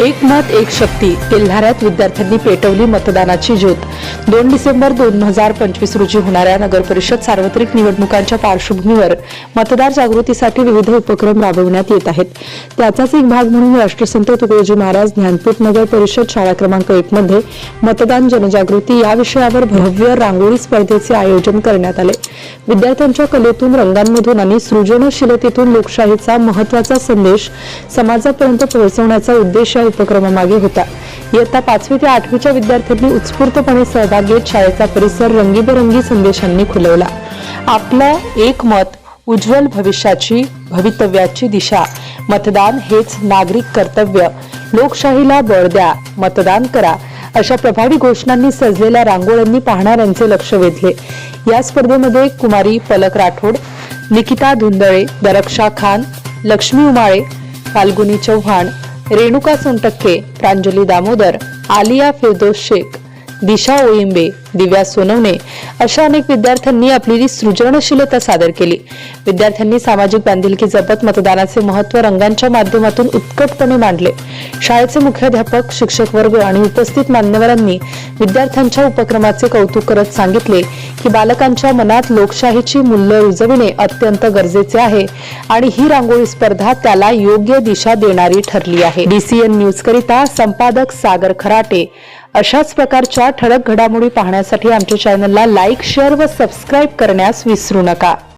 एक मत एक शक्ती. तेल्हाऱ्यात विद्यार्थ्यांनी पेटवली मतदानाची ज्योत. दोन डिसेंबर दोन हजार पंचवीस रोजी होणाऱ्या नगरपरिषद सार्वत्रिक निवडणुकांच्या पार्श्वभूमीवर मतदार जागृतीसाठी विविध उपक्रम राबवण्यात येत आहेत. त्याचाच एक भाग म्हणून राष्ट्रसंत तुकडोजी महाराज ज्ञानपीठ नगर परिषद शाळा क्रमांक एक मध्ये मतदान जनजागृती या विषयावर भव्य रांगोळी स्पर्धेचे आयोजन करण्यात आले. विद्यार्थ्यांच्या कलेतून रंगांमधून आणि सृजनशीलतेतून लोकशाहीचा महत्त्वाचा संदेश समाजापर्यंत पोहोचवण्याचा उद्देश या उपक्रमामागे होता. इयत्ता पाचवी ते आठवीच्या विद्यार्थ्यांनी उत्स्फूर्तपणे सहभाग घेत शाळेचा परिसर रंगीबेरंगी संदेशांनी खुलवला. आपलं एक मत उज्ज्वल भविष्याची भवितव्याची दिशा. मतदान हेच नागरिक कर्तव्य. लोकशाहीला बळ द्या मतदान करा. अशा प्रभावी घोषणांनी सजलेल्या रांगोळ्यांनी पाहणाऱ्यांचे लक्ष वेधले. या स्पर्धेमध्ये कुमारी पलक राठोड निकिता धुंदळे दरक्षा खान लक्ष्मी उमाळे फाल्गुनी चव्हाण रेणुका सोनटक्के प्रांजली दामोदर आलिया फिरदोस शेख दिशा ओळिंबे दिव्या सोनवणे अशा अनेक विद्यार्थ्यांनी आपली सृजनशीलता सादर केली. विद्यार्थ्यांनी सामाजिक बांधिलकी जपत मतदानाचे महत्त्व रंगांच्या माध्यमातून उत्कटपणे मांडले. शाळेचे मुख्याध्यापक शिक्षक वर्ग आणि उपस्थित मान्यवरांनी विद्यार्थ्यांच्या उपक्रमाचे कौतुक करत सांगितले की बालकांच्या मनात लोकशाहीची मूल्य रुजविणे अत्यंत गरजेचे आहे आणि ही रांगोळी स्पर्धा त्याला योग्य दिशा देणारी ठरली आहे. डीसीएन न्यूज करिता संपादक सागर खराटे. अशाच प्रकारच्या ठळक घडामोडी पाहण्यासाठी आमच्या चॅनलला लाईक शेअर व सबस्क्राईब करण्यास विसरू नका.